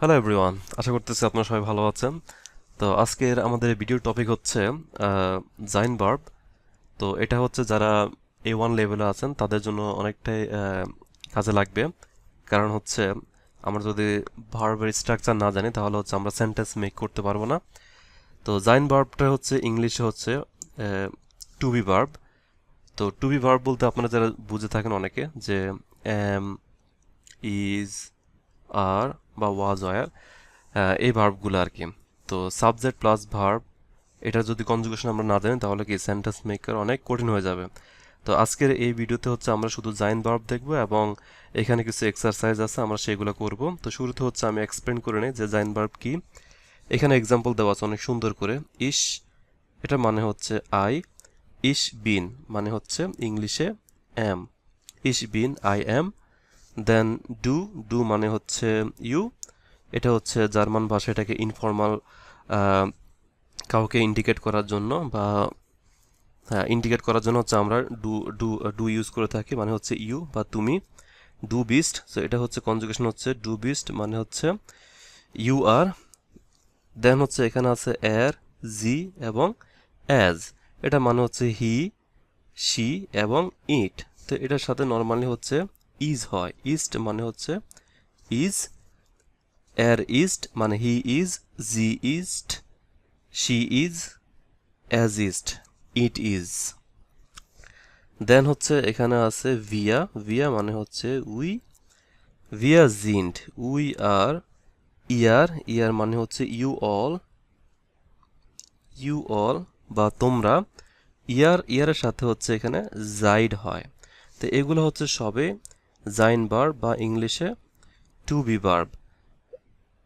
Hello everyone আশা করতেছি আপনারা সবাই ভালো আছেন। তো আজকের আমাদের ভিডিওর টপিক হচ্ছে জাইন বার্ব তো এটা হচ্ছে যারা এ ওয়ান লেভেলে আছেন, তাদের জন্য অনেকটাই কাজে লাগবে। কারণ হচ্ছে, আমরা যদি ভার্বের স্ট্রাকচার না জানি, তাহলে হচ্ছে আমরা সেন্টেন্স মেক করতে পারব না। তো জাইন বার্বটা হচ্ছে ইংলিশে হচ্ছে টু বি ভার্ব তো টু বি ভার্ব বলতে আপনারা যারা বুঝে থাকেন অনেকে, যে এম ইজ আর বা ওয়াজ ওয়ার এই ভার্বগুলো আর কি। তো সাবজেক্ট প্লাস ভার্ব এটা যদি কনজুগেশন আমরা না জানি, তাহলে কি সেন্টেন্স মেকার অনেক কঠিন হয়ে যাবে। তো আজকের এই ভিডিওতে হচ্ছে আমরা শুধু জাইন ভার্ব দেখব এবং এখানে কিছু এক্সারসাইজ আছে, আমরা সেগুলো করব। তো শুরুতে হচ্ছে আমি এক্সপ্লেন করে নিই যে জাইন ভার্ব কি। এখানে এক্সাম্পল দেওয়া আছে অনেক সুন্দর করে। ইস, এটা মানে হচ্ছে আই। ইস বিন মানে হচ্ছে ইংলিশে এম। ইস বিন, আই এম। দেন ডু ডু মানে হচ্ছে ইউ এটা হচ্ছে জার্মান ভাষা, এটাকে ইনফর্মাল কাউকে ইন্ডিকেট করার জন্য বা হ্যাঁ ইন্ডিকেট করার জন্য হচ্ছে আমরা ডু ডু ডু ইউজ করে থাকি মানে হচ্ছে ইউ বা তুমি ডু বিস্ট সো এটা হচ্ছে কনজুগেশন হচ্ছে ডু বিস্ট মানে হচ্ছে ইউ আর দেন হচ্ছে এখানে আছে এর জি এবং অ্যাজ এটা মানে হচ্ছে হি শি এবং ইট তো এটার সাথে নর্মালি হচ্ছে ইজ হয়। ইস্ট মানে হচ্ছে ইজ এর ইস্ট মানে হি ইজ জি ইস্ট শি ইজ অ্যাজ ইস্ট ইট ইজ দেন হচ্ছে এখানে আছে ভিয়া ভিয়া মানে হচ্ছে উই ভিয়া জিন্ট উই আর ইয়ার ইয়ার মানে হচ্ছে ইউ অল ইউ অল বা তোমরা। ইয়ার ইয়ারের সাথে হচ্ছে এখানে জাইড হয়। তো এগুলো হচ্ছে সবে জাইন বার্ব বা ইংলিশে টু বি বার্ব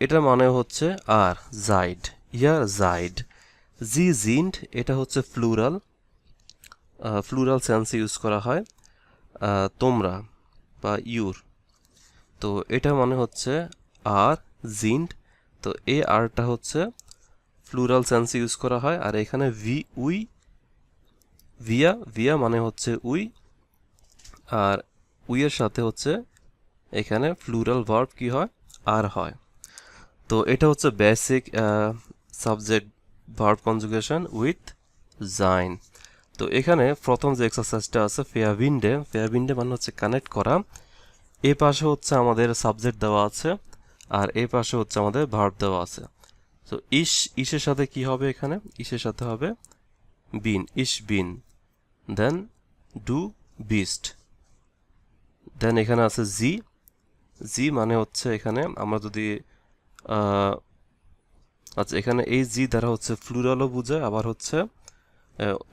এটার মানে হচ্ছে আর জাইড ইয়ার জাইড জি জিন্ড এটা হচ্ছে ফ্লুরাল ফ্লুরাল সেন্সে ইউজ করা হয় তোমরা বা ইউর তো এটা মানে হচ্ছে আর জিন্ড তো এ আরটা হচ্ছে ফ্লুরাল সেন্সে ইউজ করা হয়, আর এখানে ভি উই ভিয়া ভিয়া মানে হচ্ছে উই, আর উইয়ের সাথে হচ্ছে এখানে ফ্লুরাল ভার্ব কি হয়? আর হয়। তো এটা হচ্ছে basic subject verb conjugation with Zain তো এখানে প্রথম যে এক্সারসাইজটা আছে ফেয়াবিন্ডে ফেয়াবিন্ডে মানে হচ্ছে কানেক্ট করা। এ পাশে হচ্ছে আমাদের সাবজেক্ট দেওয়া আছে, আর এ পাশে হচ্ছে আমাদের ভার্ব দেওয়া আছে। তো ইস, ইসের সাথে কি হবে এখানে? ইসের সাথে হবে বিন ইস বিন দেন ডু বিস্ট দেন এখানে আছে জি জি মানে হচ্ছে এখানে আমরা যদি আচ্ছা এখানে এই জি দ্বারা হচ্ছে ফ্লুরালও বোঝায়, আবার হচ্ছে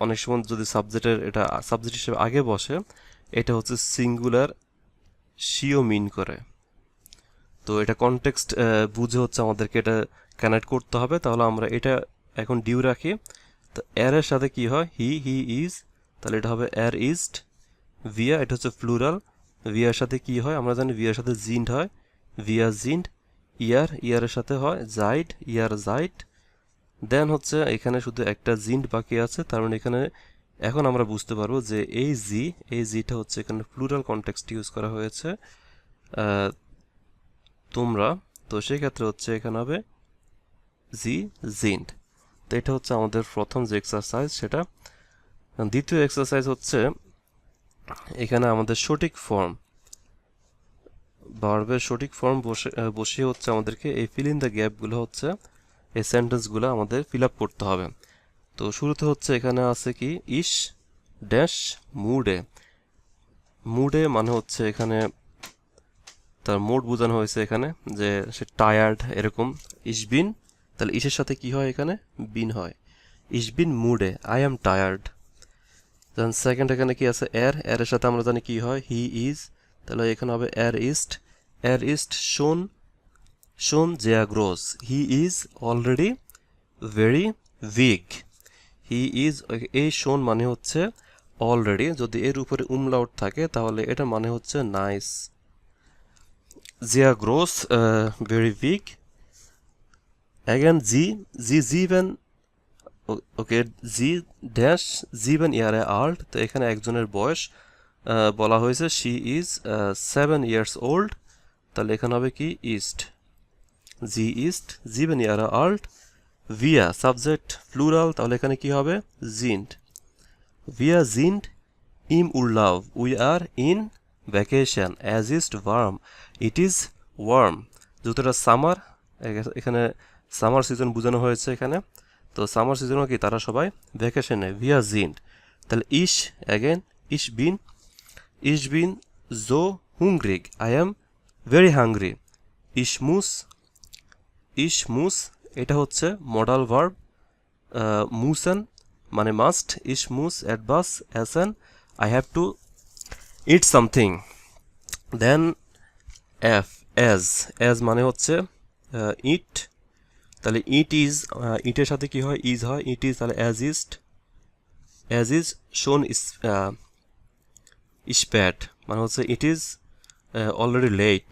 অনেক সময় যদি সাবজেক্টের এটা সাবজেক্ট হিসেবে আগে বসে, এটা হচ্ছে সিঙ্গুলার শিও মিন করে। তো এটা কনটেক্সট বুঝে হচ্ছে আমাদেরকে এটা কানেক্ট করতে হবে। তাহলে আমরা এটা এখন ডিউ রাখি। তো এর এর সাথে কি হয়? হি হি ইজ তাহলে এটা হবে এর ইস্ট ভিয়া এটা হচ্ছে ফ্লুরাল ভিয়ার সাথে কি হয়? আমরা জানি ভিয়ার সাথে জিন্ড হয়। ভিয়া জিন্ড, ইয়ার, ইয়ারের সাথে হয়। জাইড, ইয়ার জাইড। দেন হচ্ছে এখানে শুধু একটা জিন্ড বাকি আছে। তার মানে এখানে এখন আমরা বুঝতে পারব যে এই জি, এই জিটা হচ্ছে এখানে ফ্লুরাল কনটেক্সট ইউজ করা হয়েছে। তোমরা, তো সেক্ষেত্রে হচ্ছে এখানে হবে জি, জিন্ড। তো এটা হচ্ছে আমাদের প্রথম যে এক্সারসাইজ সেটা। দ্বিতীয় এক্সারসাইজ হচ্ছে এখানে আমাদের সঠিক ফর্ম ভার্বের সঠিক ফর্ম বসে বসিয়ে হচ্ছে আমাদেরকে এই ফিল ইন দ্য গ্যাপগুলো হচ্ছে, এই সেন্টেন্সগুলো আমাদের ফিল আপ করতে হবে। তো শুরুতে হচ্ছে এখানে আছে কি ইস ড্যাশ মুডে মুডে মানে হচ্ছে এখানে তার মুড বোঝানো হয়েছে এখানে যে সে টায়ার্ড এরকম। ইসবিন তাহলে ইসের সাথে কি হয় এখানে? বিন হয়। ইসবিন মুডে I am tired then second এখানে কি আছে? এর। এর সাথে আমরা জানি কি হয়? হি ইজ তাহলে এখানে হবে এর ইস্ট। এর ইস্ট শোন। শোন জেয়া gross he is already very weak he is এই শোন মানে হচ্ছে অলরেডি যদি এর উপরে উমলাউট থাকে, তাহলে এটা মানে হচ্ছে নাইস জিয়া গ্রোস ভেরি উইক অ্যাগেন জি জি জি জিভেন ওকে জি ড্যাশ জিভেন ইয়ারে আল্ট, তো এখানে একজনের বয়স বলা হয়েছে she is seven years old, তাহলে এখানে হবে কি ইস্ট। জি ইস্ট, জিবেন ইয়ারা আল্ট, ভিয়া, সাবজেক্ট প্লুরাল, তাহলে এখানে কি হবে? জিন্ট। ভিয়া জিন্ট, ইম উল্লাভ উই আর ইন ভ্যাকেশন, অ্যাজ ইস্ট ওয়ার্ম, ইট ইজ ওয়ার্ম। যেহেতু সামার এখানে সামার সিজন বোঝানো হয়েছে এখানে। তো সামার সিজনও কি তারা সবাই? ভ্যাকেশনে ভিয়া জিন্ট তাহলে ইশ অ্যাগেন ইশ বিন ইশ বিন জো হুংগ্রিগ আই অ্যাম ভেরি হাংরি ইশ মুস ইশ মুস, এটা হচ্ছে মডাল ভার্ব মুসেন মানে মাস্ট ইশ মুস অ্যাডবাস অ্যাসেন I have to eat something then F অ্যাজ অ্যাজ মানে হচ্ছে ইট তাহলে ইট ইজ ইটের সাথে কি হয়? ইজ হয়। ইট ইজ তাহলে অ্যাজ ইস্ট অ্যাজ ইজ শোন ইস ইস্প্যাট মানে হচ্ছে ইট ইজ অলরেডি লেট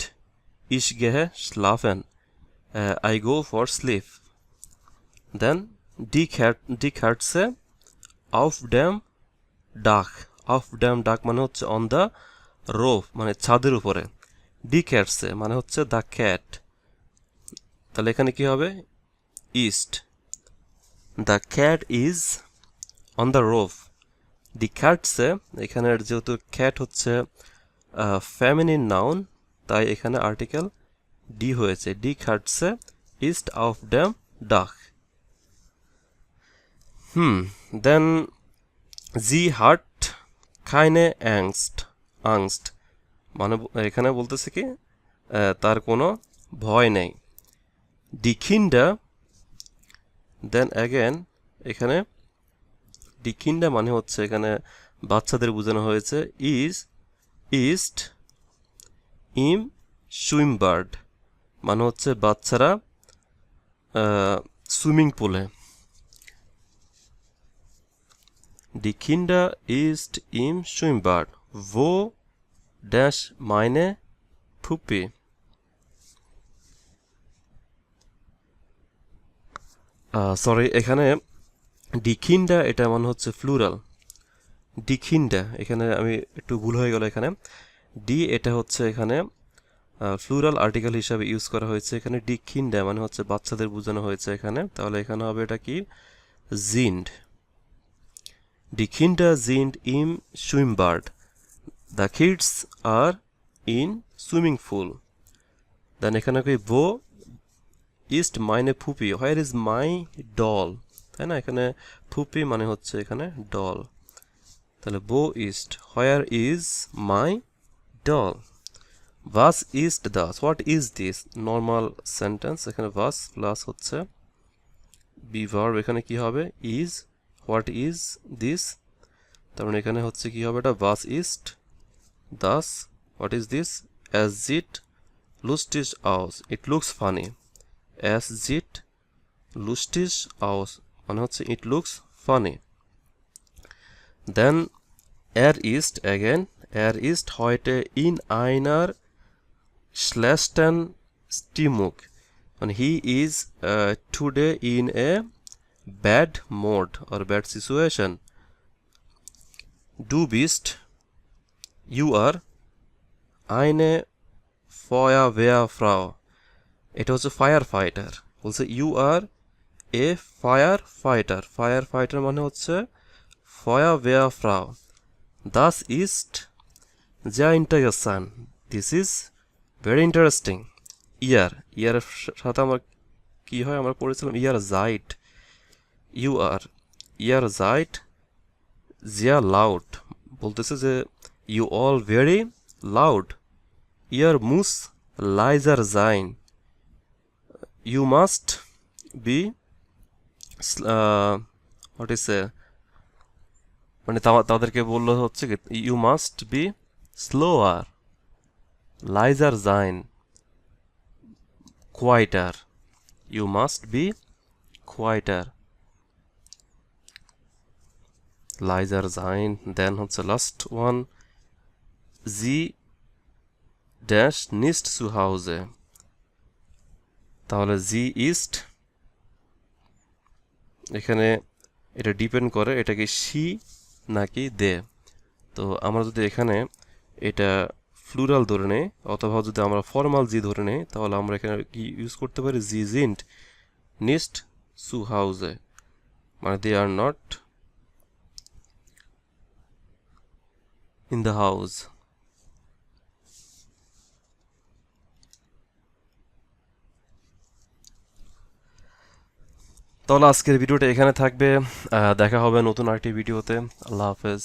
ইস গেহে স্লাফেন I go for sleep then D খ্যাট ডি খ্যাটসে অফ ড্যাম ডাক অফ ড্যাম ডাক মানে হচ্ছে অন দ্য রোফ মানে ছাদের উপরে। ডি খ্যাটসে মানে হচ্ছে দ্য ক্যাট তাহলে এখানে কি হবে? East the cat is on the roof D ক্যাটসে এখানের যেহেতু ক্যাট হচ্ছে ফ্যামিনিন নাউন তাই এখানে আর্টিকেল ডি হয়েছে। ডি খ্যাটসে ইস্ট অফ ড্যাম ডাক হুম দেন জি হার্ট খাইনে অ্যাংস্ট আংস্ট মানে এখানে বলতেছে কি তার কোনো ভয় নেই। ডিখিন্ডা দেন অ্যাগেন এখানে ডিখিন্ডা মানে হচ্ছে এখানে বাচ্চাদের বোঝানো হয়েছে ইজ ইস্ট ইম সুইমবার্ড মানে হচ্ছে বাচ্চারা সুইমিং পুলে Die Kinder ist im Schwimmbad. Wo dash meine Puppe? Sorry এখানে ডিখিন্ডা, এটা মানে হচ্ছে ফ্লুরাল ডিখিন্ডা, এখানে আমি একটু ভুল হয়ে গেল এখানে। ডি, এটা হচ্ছে এখানে ফ্লুরাল আর্টিকেল হিসাবে ইউজ করা হয়েছে। এখানে ডিখিন্ডা মানে হচ্ছে বাচ্চাদের বোঝানো হয়েছে এখানে। তাহলে এখানে হবে এটা কি? জিন্ড। Die Kinder sind im Schwimmbad. The kids are in swimming pool. Then এখানে কি wo ist মাইনে Puppy? Where is my doll, তাই না? এখানে পুপি মানে হচ্ছে এখানে ডল। তাহলে বো ইস্ট, হোয়ার ইজ মাই ডল। ভাস ইস্ট Das, what is this? Normal sentence, এখানে ভাস প্লাস হচ্ছে বি ভার্ব, এখানে কি হবে? Is, what is this? তার মানে এখানে হচ্ছে কি হবে এটা? বাস ইস্ট দাস, হোয়াট ইজ দিস? অ্যাজ জিট লুস্টিস আউস ইট লুকস ফানি। অ্যাজ জিট লুস্টিস আউস মানে হচ্ছে ইট লুকস ফানি দেন এর ইস্ট অ্যাগেন এর ইস্ট হয়টে ইন আইনার শ্লেস্টেন স্টিমুক মানে he is today in a bad mode or bad situation. Du bist, you are eine Feuerwehrfrau. এটা হচ্ছে ফায়ার ফাইটার বলছে you are a fire fighter fire fighter মানে হচ্ছে ফয়ার ফ্রাও দাস ইস্ট যা ইন্টারেসান দিস ইজ ভেরি ইন্টারেস্টিং ইয়ার ইয়ারের সাথে আমার কি হয়? আমরা পড়েছিলাম ইয়ার জাইট ইউ আর ইয়ার জাইট জিয়া লাউড বলতেছে যে ইউ অল ভেরি লাউড ইয়ার মুস লাইজার জাইন you must be what is মানে তাদেরকে বলল হচ্ছে কি ইউ মাস্ট বি স্লোয়ার লাইজার Zain quieter you must be quieter লাইজার জাইন দেন হচ্ছে লাস্ট ওয়ান জি ড্যাশ নিস্ট সু হাউজে তাহলে জি ইস্ট এখানে এটা ডিপেন্ড করে এটা কি সি নাকি দে। তো আমরা যদি এখানে এটা ফ্লুরাল ধরে নেই, অথবা যদি আমরা ফর্মাল জি ধরে নেই, তাহলে আমরা এখানে কি ইউজ করতে পারি? জি জিন্ট নিস্ট সু হাউজে মানে they are not in the house তাহলে আজকের ভিডিওটা এখানে থাকবে। দেখা হবে নতুন আরেকটি ভিডিওতে। আল্লাহ হাফেজ।